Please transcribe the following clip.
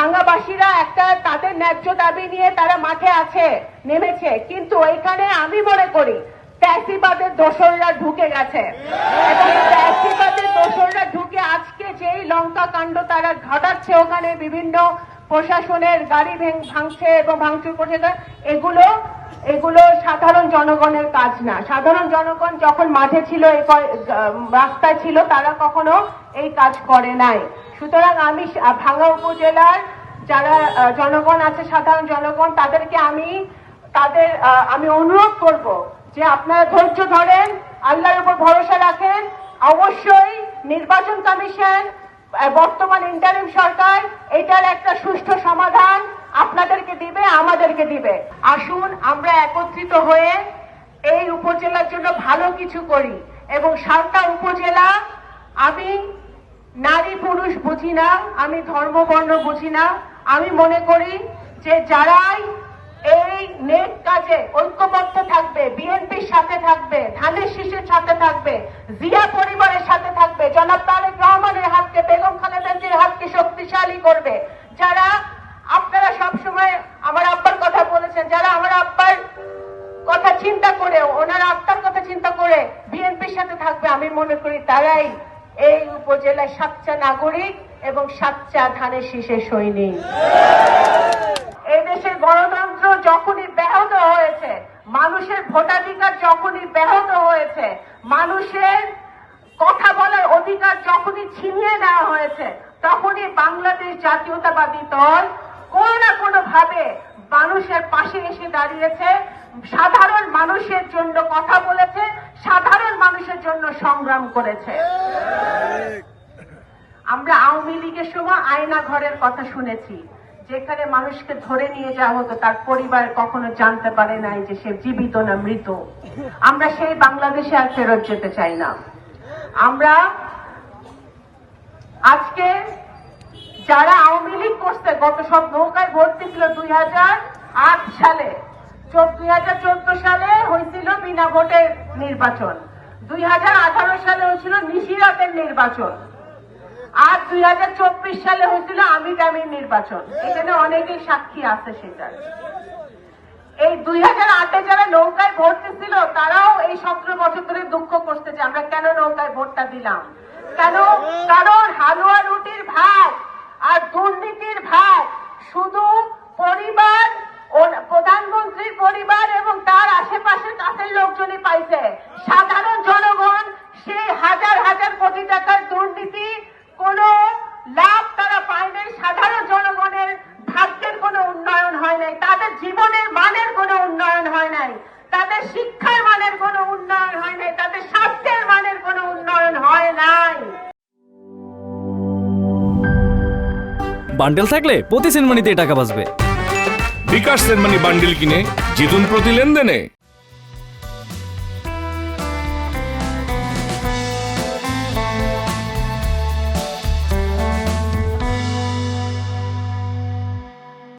ভাঙ্গাবাসীরা একটা তাদের ন্যায্য দাবি নিয়ে তারা মাঠে আছে, নেমেছে। কিন্তু এখানে আমি মনে করি প্যাসিবাদের দোসররা ঢুকে গেছে। এবং প্যাসিবাদের দোসররা ঢুকে আজকে যেই লঙ্কা কাণ্ড তারা ঘটাচ্ছে ওখানে বিভিন্ন প্রশাসনের গাড়ি ভেঙ- ভাঙছে এবং ভাঙচুর করছে এগুলো এগুলো সাধারণ জনগণের কাজ না। সাধারণ জনগণ যখন মাঠে ছিল রাস্তায় ছিল, তারা কখনো এই কাজ করে নাই। সুতরাং আমি ভাঙ্গা উপজেলার যারা জনগণ আছে, সাধারণ জনগণ, তাদেরকে আমি, তাদের আমি অনুরোধ করব যে আপনারা ধৈর্য ধরেন, আল্লাহর উপর ভরসা রাখেন। অবশ্যই নির্বাচন কমিশন বর্তমান ইন্টারিম সরকার, এটার একটা সুষ্ঠু সমাধান আপনাদেরকে দিবে, আমাদেরকে দিবে। আসুন, আমরা একত্রিত হয়ে এই উপজেলার জন্য ভালো কিছু করি এবং সাতটা উপজেলা আমি নারী পুরুষ বুঝি না, আমি ধর্ম বর্ণ বুঝি না। আমি মনে করি যে যারাই এই নেট কাজে ঐক্যবদ্ধ থাকবে, বিএনপির সাথে থাকবে, ধানের শীষের সাথে থাকবে, জিয়া পরিবারের সাথে থাকবে, জনাব তারেক রহমানের হাতকে, বেগম খালেদা জির হাতকে শক্তিশালী করবে। যারা আপনারা সবসময় আমার আব্বার কথা বলেছেন, যারা আমার আব্বার কথা চিন্তা করে ওনার আত্মার কথা চিন্তা করে বিএনপির সাথে থাকবে, আমি মনে করি তারাই এই উপজেলায় সাতচা নাগরিক এবং সাতচা ধানের শীষে সৈনিক। এই দেশের গণতন্ত্র যখনই ব্যাহত হয়েছে, মানুষের ভোটাধিকার যখনই ব্যাহত হয়েছে, মানুষের কথা বলার অধিকার যখনই ছিনিয়ে নেওয়া হয়েছে, তখনই বাংলাদেশ জাতীয়তাবাদী দল কোনো না কোনো ভাবে মানুষের পাশে এসে দাঁড়িয়েছে, সাধারণ মানুষের জন্য কথা বলেছে সংগ্রাম করেছে। আমরা আওয়ামী লীগের সময় আয়না ঘরের কথা শুনেছি, যেখানে মানুষকে ধরে নিয়ে যাওয়া হতো, তার পরিবার কখনো জানতে পারে নাই যে সে জীবিত না মৃত। আমরা সেই বাংলাদেশে আর ফেরত যেতে চাই না। আমরা আজকে যারা আওয়ামী লীগ করছে, গত সব নৌকায় ভর্তি ছিল দুই হাজার আট সালে। দুই হাজার চোদ্দ সালে হয়েছিল বিনা ভোটের নির্বাচন। দুই হাজার আঠারো সালে হয়েছিল নিশিরাতের নির্বাচন। আর দুই হাজার চব্বিশ সালে হয়েছিল আমি দামির নির্বাচন। এখানে অনেকেই সাক্ষী আছে সেটার। এই দুই হাজার আটে যারা নৌকায় ভোট দিছিল, তারাও এই সতেরো বছর ধরে দুঃখ করছে যে আমরা কেন নৌকায় ভোটটা দিলাম? কেন? কারণ হালুয়া রুটির ভাগ আর দুর্নীতির ভাগ শুধু পরিবার প্রধানমন্ত্রীর পরিবার এবং তার আশেপাশের কাছের লোকজনই পাইছে। সাধারণ হাজার হাজার কোটি টাকার দুর্নীতি কোনো লাভ তারা পায় নাই সাধারণ জনগণের ভাগ্যের কোনো উন্নয়ন হয় নাই। তাদের জীবনের মানের কোনো উন্নয়ন হয় নাই। তাদের শিক্ষার মানের কোনো উন্নয়ন হয় নাই। তাদের স্বাস্থ্যের মানের কোনো উন্নয়ন হয় নাই। বান্ডেল থাকলে প্রতি সেনমানিতে টাকা বাঁচবে। বিকাশ সেনমানি বান্ডিল কিনে জিতুন প্রতি লেনদেনে।